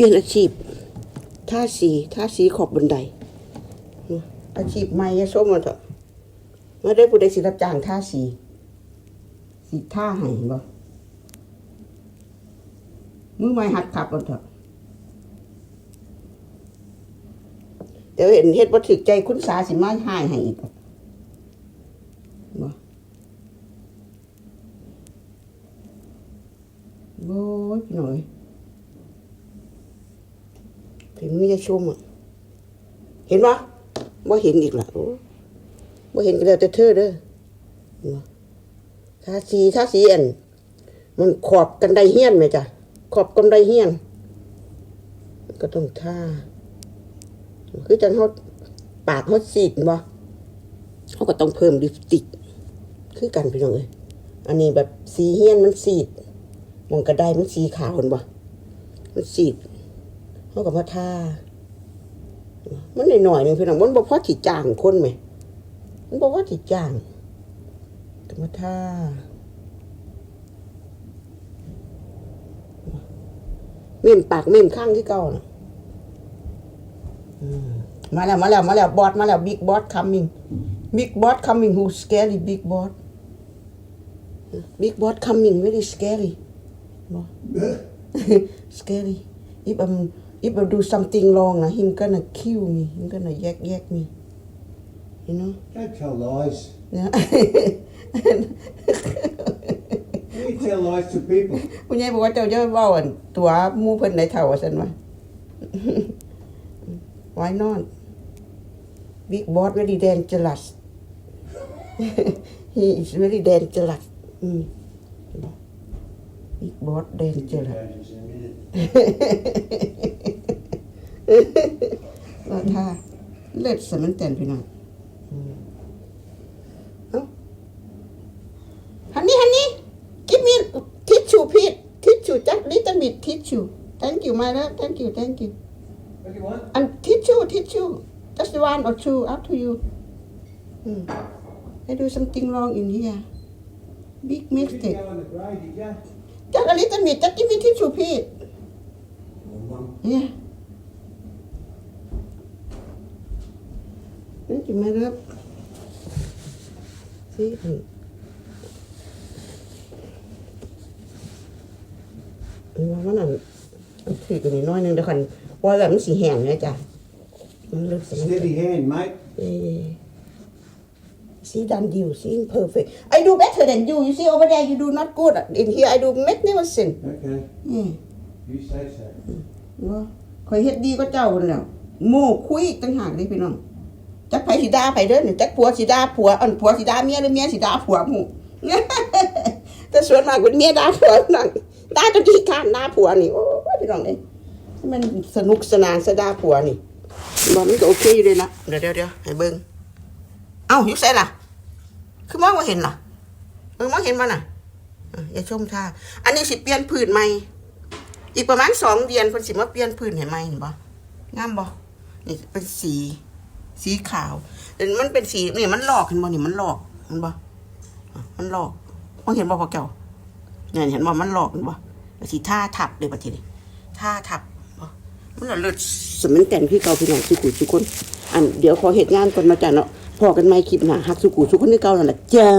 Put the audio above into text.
ลี่ยนอาชีพท่าสีท่าสีขอบบันไดอาชีพใหม่ยะส้มมาเถอะไมาได้ผู้ใดสิรับจ้างท่าสีสีท่าให้บ่มือใหม่หัดขับมาเถอะเดี๋ยวเห็นเฮ็ดว่ถึกใจคุณสาสิมาหายให้อีกบ่โอ้ยพี่หน่อย ถึงมือยะส้มอะ เห็นปะว่าเห็นอีกละโอ้ว่าเห็นก็แล้วแต่เธอเด้อเห็นปะทาสีทาสีอัน มันขอบกันไดเฮียนไหมจ้ะ ขอบกันไดเฮียน ก็ต้องท่าคือจังเขาปากเขาสีดบ่เขาก็ต้องเพิ่มลิปสติก คือกันพี่น้องเอ้ยอันนี้แบบสีเฮียนมันสีดมองกระไดมันสีขาวเห็นบ่มันสีด เขาก็มาท่ามันหน่อยหนึ่งพี่น้องมันบ่พอสิจ้างคนไหมมันบ่พอสิจ้างแต่มาท่าเม่มปากเม่มข้างที่เก่านะมาแล้วมาแล้วมาแล้วบอสมาแล้วบิ๊กบอส coming big boss coming who scary big boss big boss coming very scary scary if I'm if I do something wrong uh, him gonna kill me him gonna yak yak me you know Don't tell lies. yeah. You tell lies to people. ผู้ใหญ่บอกว่าเจ้าจะเว้าอันตัวหมู่เพิ่นได้เท่าว่าซั่นว่า why not big boss very dangerous he is very dangerous อืม big boss dangerous ว่าถ้าเลือดสมันแตนพี่น้องอืมเอ้าฮันนี่ฮันนี่ give me tissue please tissue just little bit tissue thank you my love thank you thank you What do you want? and tissue tissue just one or two up to you hmm. I do something wrong in here big You didn't mistake go on the grade, did you? just a little bit just give me tissue please yeah นี่กินไม่รับที่นี่ว่ามันอันถือกันนิดน้อยนึงเดี๋ยวคันว่าแบบมันสีแห้งเนี่ยจ้ะมันเลือกสี Steady hand, mate. ดิวสีดำดิวสี perfect I do better than you you see over there you do not good in here I do magnificent Okay. อืม You say so. ว่าคอยเฮ็ดดีก็เจ้าคนแล้วโม่คุยตั้งหากเลยพี่น้อง จักไผสิด่าไผเด้อเนี่ยจักผัวสิด่าผัวอันผัวสิด่าเมียหรือเมียสิด่าผัวหมู่แต่ส่วนมากเป็นเมียด่าผัวนั่งด่าจนที่ข้านด่าผัวนี่โอ้ยพี่น้องเอ้ยมันสนุกสนานซะด่าผัวนี่บอกมันก็โอเคอยู่เลยนะเดี๋ยวเดี๋ยวให้เบิ่งเอ้าอยู่ไสล่ะ คือมองว่าเห็นล่ะเบิ่งมองเห็นบ่น่ะอย่าชมท่าอันนี้สิเปลี่ยนผืนใหม่อีกประมาณสองเดือนเพิ่นสิมาเปลี่ยนพื้นให้ใหม่นี่บ่งามบ่นี่เป็นสี สีขาวมันเป็นสีนี่มันหลอกเห็นบ่นี่มันหลอกเห็นบ่มันหลอกมองเห็นบ่พอเก่าเนี่ยเห็นบ่มันหลอกเห็นบ่สีท่าทับเลยบัดทีนี้ท่าทับมันเลิศสมันแต่นพี่เก่าพี่น้องสุขุทุกคนอันเดี๋ยวขอเหตุงานก่อนมาจ้ะเนาะพอกันไหม่คลิปหนาฮักสุขุทุกคนนี่เก่านั่นแหละจ้า